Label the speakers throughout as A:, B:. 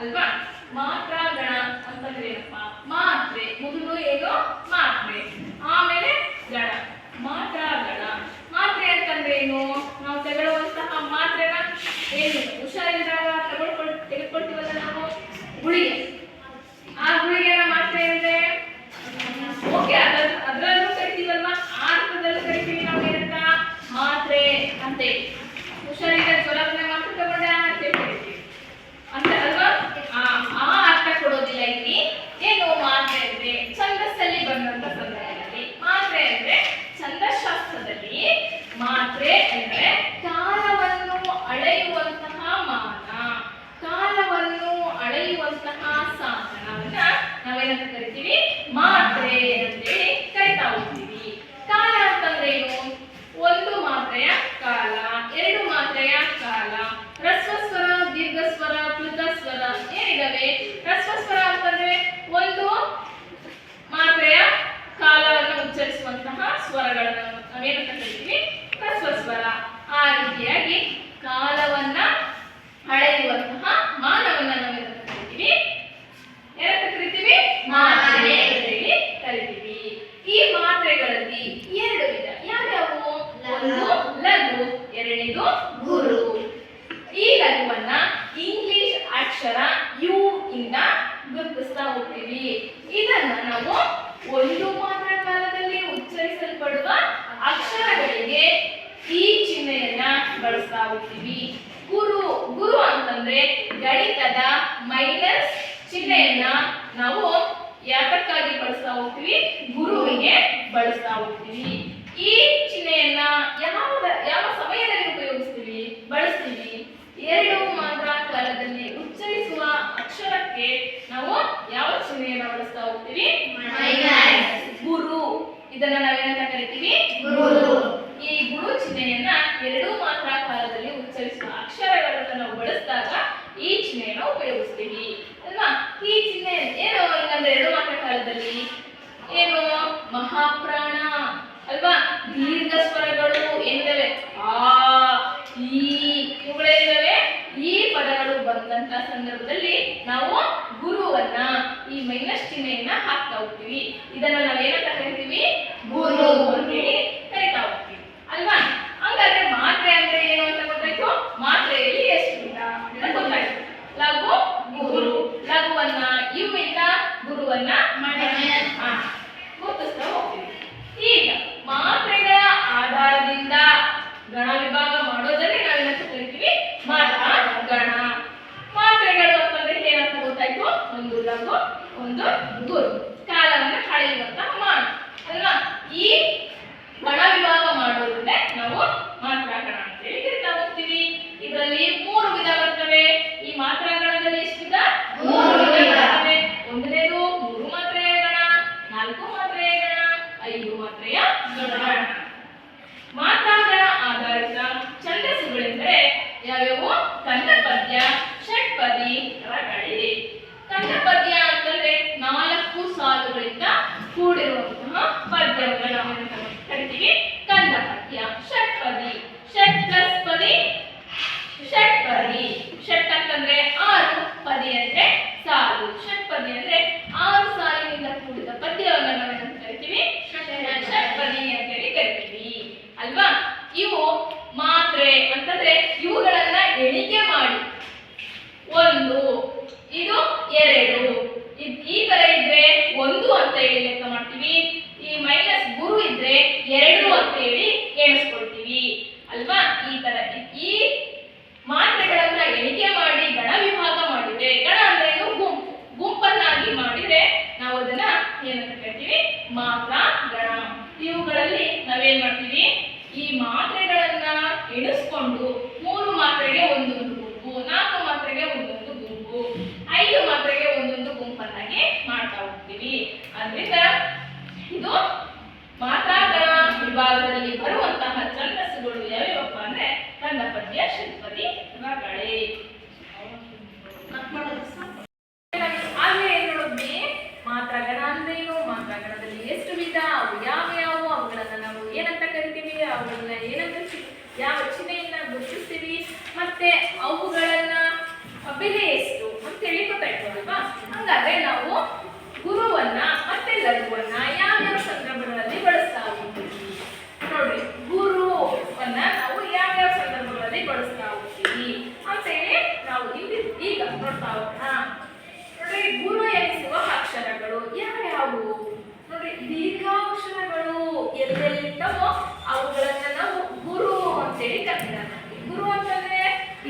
A: ಅಲ್ವಾ? ಮಾತ್ರ ಗಣ ಅಂತಂದ್ರೆ ಏನಪ್ಪ ಮಾತ್ರೆ ಮುಗಿದು ಹೇಗೋ ಮಾತ್ರೆ. ಆಮೇಲೆ ಗಣ ಮಾತ್ರ ಗಣ ಮಾತ್ರೆ ಅಂತಂದ್ರೆ ಏನು? ನಾವು ತಗೊಳ್ಳುವಂತಹ ಮಾತ್ರೆನ ಏನು? ಹುಷಾರಿಲ್ಲದಾಗ ತಗೊಳ್ಕೊಳ್ ತೆಗೆದುಕೊಳ್ತೀವಲ್ಲ ನಾವು? ಗುಳಿಗೆ. ಆ ಗುಳಿಗೆ ಮಾತ್ರೆ ಅಂದ್ರೆ? ಓಕೆ, ಅದ್ರ, ಅದರಲ್ಲೂ ಕರಿತೀವಲ್ವಾ? ಆ ಅರ್ಥದಲ್ಲೂ ಕರಿತೀವಿ ನಾವು ಏನಂತ ಮಾತ್ರೆ ಅಂತ tranquilos, teve tomar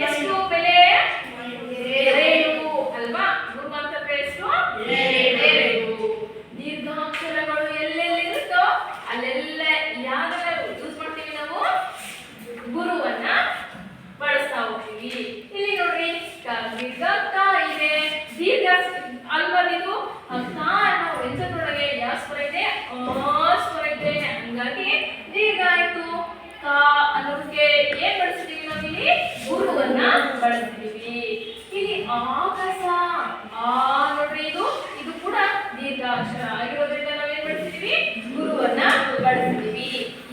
A: ಎಷ್ಟು ಬೆಲೆ ಎರಡು ಅಲ್ವಾ? ಗುರು ಅಂತಂದ್ರೆ ಎಷ್ಟು ಎರಡು ದೀರ್ಘಾಕ್ಷರಗಳು ಎಲ್ಲೆಲ್ಲಿರುತ್ತೋ ಅಲ್ಲೆಲ್ಲ ಯಾವ್ದನ್ನ ಯೂಸ್ ಮಾಡ್ತೀವಿ ನಾವು? ಗುರುವನ್ನ ಬಳಸ್ತಾ ಹೋಗ್ತೀವಿ. ಇಲ್ಲಿ ನೋಡ್ರಿ ದೀರ್ಘ ಇದೆ. ದೀರ್ಘ ಅಲ್ವಾ ಇದು? ಅನ್ನೋ ವ್ಯಂಜನದೊಳಗೆ ಯಾವ ಸ್ವರ ಇದೆ? ಆ ಸ್ವರ ಇದೆ. ಹಂಗಾಗಿ ದೀರ್ಘ ಆಯ್ತು. ಕ ಅನ್ನೋದಕ್ಕೆ ಏನ್ ಬಳಸ್ತೀವಿ ನಾವು ಇಲ್ಲಿ? ಗುರುವನ್ನ ಬಳಸ್ತೀವಿ. ಇಲ್ಲಿ ಆಕಾಶ, ಆ ನೋಡ್ರಿ ಇದು ಇದು ಕೂಡ ದೀರ್ಘಾಕ್ಷರ ಆಗಿರೋದ್ರಿಂದ ನಾವೇನ್ ಬಳಸ್ತೀವಿ? ಗುರುವನ್ನ ಬಳಸ್ತೀವಿ.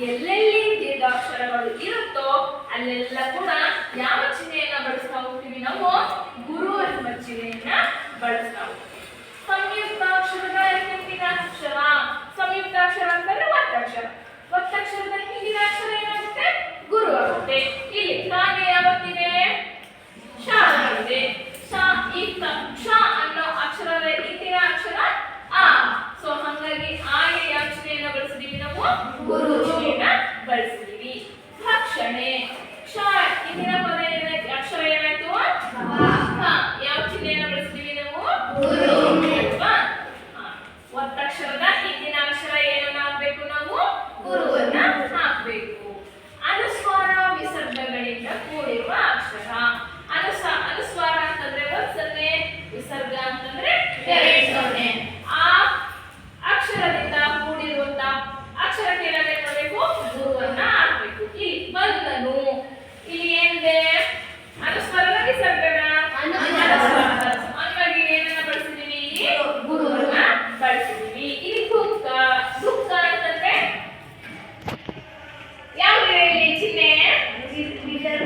A: ಎಲ್ಲೆಲ್ಲಿ ದೀರ್ಘಾಕ್ಷರಗಳು ಇರುತ್ತೋ ಅಲ್ಲೆಲ್ಲ ಕೂಡ ಯಾವ ಚಿಹ್ನೆಯನ್ನ ಬಳಸ್ತಾ ಹೋಗ್ತೀವಿ ನಾವು? ಗುರು ಎಂಬ ಚಿಹ್ನೆಯನ್ನ ಬಳಸ್ತಾ ಹೋಗ್ತೀವಿ. ಸಂಯುಕ್ತಾಕ್ಷರದ ಹಿಂದಿನ ಅಕ್ಷರ ಸಂಯುಕ್ತಾಕ್ಷರ ಅಂತಂದ್ರೆ ಒತ್ತಕ್ಷರ ಒತ್ತಕ್ಷರದ ಹಿಂದಿನ ಅಕ್ಷರ ಏನಾಗುತ್ತೆ ಗುರು ಆಗುತ್ತೆ ಇಲ್ಲಿ ಕಾಗೆ ಯಾವತ್ತಿದೆ ಶ ಆಗಿದೆ ಶ ಈ ತ- ಶ ಅನ್ನೋ ಅಕ್ಷರದ ಹಿಂದಿನ ಅಕ್ಷರ ಆ ಸೊ ಹಾಗಾಗಿ ಆಗೆ ಯಾವ ಚಿಹ್ನೆಯನ್ನ ಬಳಸಿದೀವಿ ನಾವು ಗುರು ಚಿಹ್ನೆಯನ್ನ ಬಳಸಿದೀವಿ ಭಕ್ಷಣೆ ಕ್ಷ ಹಿಂದಿನ ಪದ ಏನಾಯ್ತು ಅಕ್ಷರ ಏನಾಯ್ತು ಹ. ಯಾವ ಚಿಹ್ನೆಯನ್ನ ಬಳಸಿದೀವಿ ನಾವು
B: ಗುರು.
A: ಅಲ್ವಾ? ಹ. ಒತ್ತಕ್ಷರದ ಹಿಂದಿನ ಅಕ್ಷರ ಏನನ್ನ ಹಾಕ್ಬೇಕು ನಾವು ಗುರುವನ್ನ ಹಾಕ್ಬೇಕು ಅನುಸ್ವಾರ ವಿಸರ್ಗಗಳಿಂದ ಕೂಡಿರುವ ಅಕ್ಷರ ಅನುಸ ಅನುಸ್ವಾರ ಅಂತಂದ್ರೆ ಒಂದ್ ಸೊನ್ನೆ ವಿಸರ್ಗ ಅಂತಂದ್ರೆ
B: ಎರಡ್ ಸೊನ್ನೆ.
A: ಆ ಅಕ್ಷರದಿಂದ ಕೂಡಿರುವಂತ ಅಕ್ಷರಕ್ಕೆ ಏನಾಗಬೇಕು ಮಾಡಬೇಕು ಗುರುವನ್ನ ಹಾಕ್ಬೇಕು ಇಲ್ಲಿ ಬಂದನು ಇಲ್ಲಿ ಏನಿದೆ ಅನುಸ್ವರದ ವಿಸರ್ಗನ
B: ಅನುಸ್ವಾರ.
A: ಹಂಗಾಗಿ ಏನನ್ನ ಬಳಸಿದೀವಿ ಇಲ್ಲಿ ಗುರುವನ್ನ ಬಳಸಿದೀವಿ ಇಲ್ಲಿ ದುಃಖ ದುಃಖ ಅಂತಂದ್ರೆ ಯಾವ್ದು ಇಲ್ಲಿ ಚಿಹ್ನೆ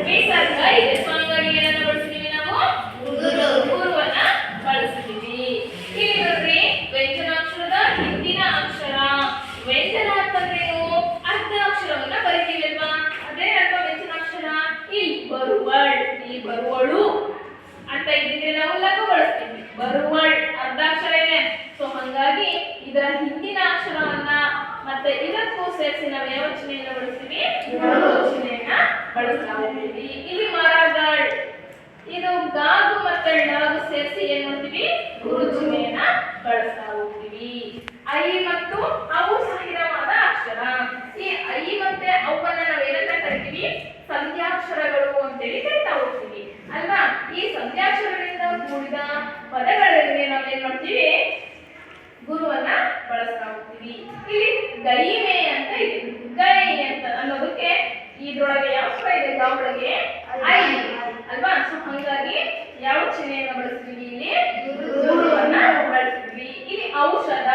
A: ವಿಸರ್ಗ ಇದೆ ಸೊ ಹಂಗಾಗಿ ಏನನ್ನ ಬಳಸಿದೀವಿ ನಾವು
B: ಗುರು.
A: ಗುರುವನ್ನ ಬಳಸಿದೀವಿ ಇಲ್ಲಿ ನೋಡ್ರಿ ವ್ಯಂಜನಾಕ್ಷರದ ಹಿಂದಿನ ಅಕ್ಷರ ವ್ಯಂಜನ ಅಂತಂದ್ರೇನು ಅರ್ಧ ಅಕ್ಷರವನ್ನ ಬರಿತೀವಿ ಅಲ್ವಾ ಅದೇನಲ್ವಾ ವ್ಯಂಜನಾಕ್ಷರ ಇಲ್ಲಿ ಬರುವಳ್ ಈ ಬರುವಳು ಅಂತ ಇದ್ದಿದ್ರೆ ನಾವು ಲಘು ಬಳಸ್ತೀವಿ. ಬರುವಳ್ ಅರ್ಧ ಅಕ್ಷರ ಇದೆ ಸೊ ಹಂಗಾಗಿ ಇದರ ಹಿಂದಿನ ಅಕ್ಷರವನ್ನ ಮತ್ತೆ ಇದಕ್ಕೂ ಸೇರಿಸಿ ನಾವು ಯಾವ ಚಿಹ್ನೆಯನ್ನ ಬಳಸ್ತೀವಿ? ರಚನೆಯನ್ನ ಬಳಸ್ತಾ ಹೋಗ್ತೀವಿ ಇಲ್ಲಿ ಮರಗಳ್ ಇದು ಗಾಗು ಮತ್ತೆ ಳಾಗು ಸೇರಿಸಿ ಏನ್ ಮಾಡ್ತೀವಿ? ಗುರು ಚಿಹ್ನೆಯನ್ನ ಬಳಸ್ತಾ ಹೋಗ್ತೀವಿ. ಐ ಮತ್ತು ಅವು ಸಹಿತವಾದ ಅಕ್ಷರ. ಈ ಐ ಮತ್ತೆ ಅವನ್ನ ನಾವು ಏನಂತ ಕರಿತೀವಿ? ಸಂಧ್ಯಾಕ್ಷರಗಳು ಅಂತೇಳಿ ಕರಿತಾ ಹೋಗ್ತೀವಿ ಅಲ್ವಾ ಈ ಕೂಡಿದ ಪದಗಳಲ್ಲಿ ನಾವು ಏನ್ ಮಾಡ್ತೀವಿ? ಗುರುವನ್ನ ಬಳಸ್ತಾ ಹೋಗ್ತೀವಿ. ಇಲ್ಲಿ ಗೈಮೆ ಅಂತ ಇದೆ. ಗೈ ಅಂತ ಅನ್ನೋದಕ್ಕೆ ಇದ್ರೊಳಗೆ ಯಾವ ಸ್ವರ ಇದೆ? ಗಾ ಒಳಗೆ ಐ. ಅಲ್ವಾ? ಸೊ ಹಂಗಾಗಿ ಯಾವ ಚಿಹ್ನೆಯನ್ನ ಬಳಸ್ತೀವಿ ಇಲ್ಲಿ? ಗುರುವನ್ನ ಬಳಸ್ತೀವಿ. ಇಲ್ಲಿ ಔಷಧ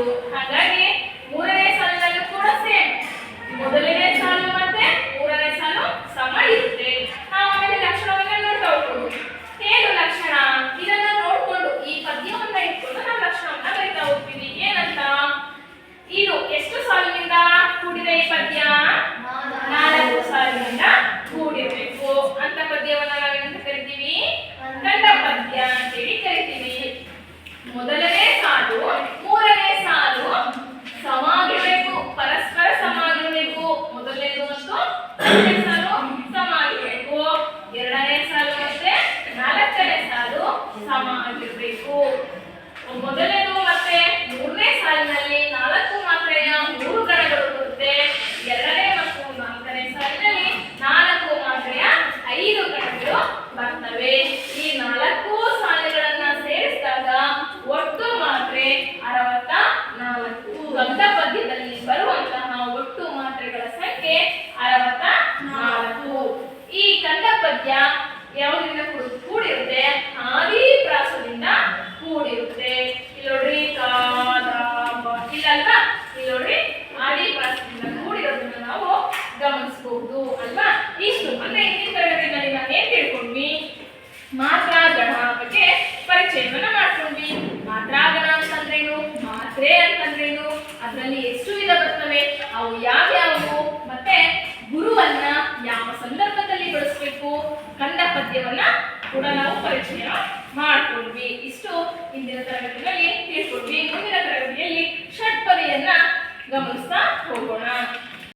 A: ಬಂತು ಹಾಗಾಗಿ ಮೂರನೇ ಸಾಲಿನಲ್ಲೂ ಕೂಡ ಸೇಮ್ ಮೊದಲನೇ ಸಾಲು ಮತ್ತೆ ಮೂರನೇ ಸಾಲು ಸಮ ಇರುತ್ತೆ. ನಾವು ಆಮೇಲೆ ಲಕ್ಷಣವನ್ನ ನೋಡ್ತಾ ಹೋಗ್ಬೋದು ಏನು ಲಕ್ಷಣ? ಇದನ್ನ ನೋಡ್ಕೊಂಡು ಈ ಪದ್ಯವನ್ನ ಇಟ್ಕೊಂಡು ನಾವು ಲಕ್ಷಣವನ್ನ ಬರಿತಾ ಹೋಗ್ತೀವಿ. ಏನಂತ? ಇದು ಎಷ್ಟು ಸಾಲಿನಿಂದ ಕೂಡಿದೆ ಈ ಪದ್ಯ? ನಾಲ್ಕು ಸಾಲಿನಿಂದ ಕೂಡಿರ್ಬೇಕು. ಅಂತ ಪದ್ಯವನ್ನ ನಾವೇನಂತ ಕರಿತೀವಿ? ಕಂಡ ಪದ್ಯ ಅಂತೇಳಿ ಕರಿತೀವಿ. ಮೊದಲನೇ ಸಾಲು ಮೂರನೇ ಸಾಲು ಸಮಾಗಿರ್ಬೇಕು ಪರಸ್ಪರ ಸಮಾಗಿರ್ಬೇಕು ಮೊದಲನೇದು ಮತ್ತು ಎರಡನೇ ಸಾಲು ಸಮಾಗಿರ್ಬೇಕು ಎರಡನೇ ಸಾಲು ಮತ್ತೆ ನಾಲ್ಕನೇ ಸಾಲು ಸಮ ಆಗಿರ್ಬೇಕು ಮೊದಲನೇದು ಮತ್ತೆ ಮೂರನೇ ಸಾಲಿನಲ್ಲಿ ನಾಲ್ಕು ಮಾತ್ರೆಯ ಮೂರು ಗಣಗಳು ಬರುತ್ತೆ ಎರಡನೇ ಮತ್ತು ನಾಲ್ಕನೇ ಸಾಲಿನಲ್ಲಿ ನಾಲ್ಕು ಮಾತ್ರೆಯ ಐದು ಗಣಗಳು ಬರ್ತವೆ ಈ ನಾಲ್ಕು ಸಾಲುಗಳನ್ನ ಸೇರಿಸಿದಾಗ ಒಟ್ಟು ಮಾತ್ರೆ ಅರವತ್ತ ನಾಲ್ಕು ಗಂಧ ಪದ್ಯದಲ್ಲಿ ಬರುವಂತಹ ಒಟ್ಟು ಮಾತ್ರೆಗಳ ಸಂಖ್ಯೆ ಅರವತ್ತ ನಾಲ್ಕು ಈ ಕಂದ ಪದ್ಯ ಯಾವುದರಿಂದ ಕೂಡ್- ಕೂಡಿರುತ್ತೆ ಆದಿ ಪ್ರಾಸದಿಂದ ಕೂಡಿರುತ್ತೆ ಇಲ್ಲಿ ನೋಡ್ರಿ ಕಾ ದ, ಬ. ಇಲ್ಲಲ್ವಾ ಇಲ್ಲಿ ನೋಡ್ರಿ ಆದಿ ಪ್ರಾಸದಿಂದ ಕೂಡಿರೋದನ್ನ ನಾವು ಗಮನಿಸಬಹುದು ಅಲ್ವಾ ಇಷ್ಟು ಅಂದ್ರೆ ಹಿಂದಿನ ತರಗತಿನಲ್ಲಿ ನಾವು ಏನ್ ತಿಳ್ಕೊಂಡ್ವಿ ಮಾತ್ರ ಗಣ ಬಗ್ಗೆ ಪರಿಚಯವನ್ನ ಮಾಡ್ಕೊಂಡ್ವಿ. ಮಾತ್ರಾಗಣ ಅಂತಂದ್ರೇನು? ಮಾತ್ರೆ ಅಂತಂದ್ರೇನು? ಅದರಲ್ಲಿ ಎಷ್ಟು ವಿಧ ಬರ್ತವೆ? ಅವು ಯಾವ್ಯಾವು? ಮತ್ತೆ ಗುರುವನ್ನ ಯಾವ ಸಂದರ್ಭದಲ್ಲಿ ಬಳಸಬೇಕು? ಕಂಡ ಪದ್ಯವನ್ನ ಕೂಡ ನಾವು ಪರಿಚಯ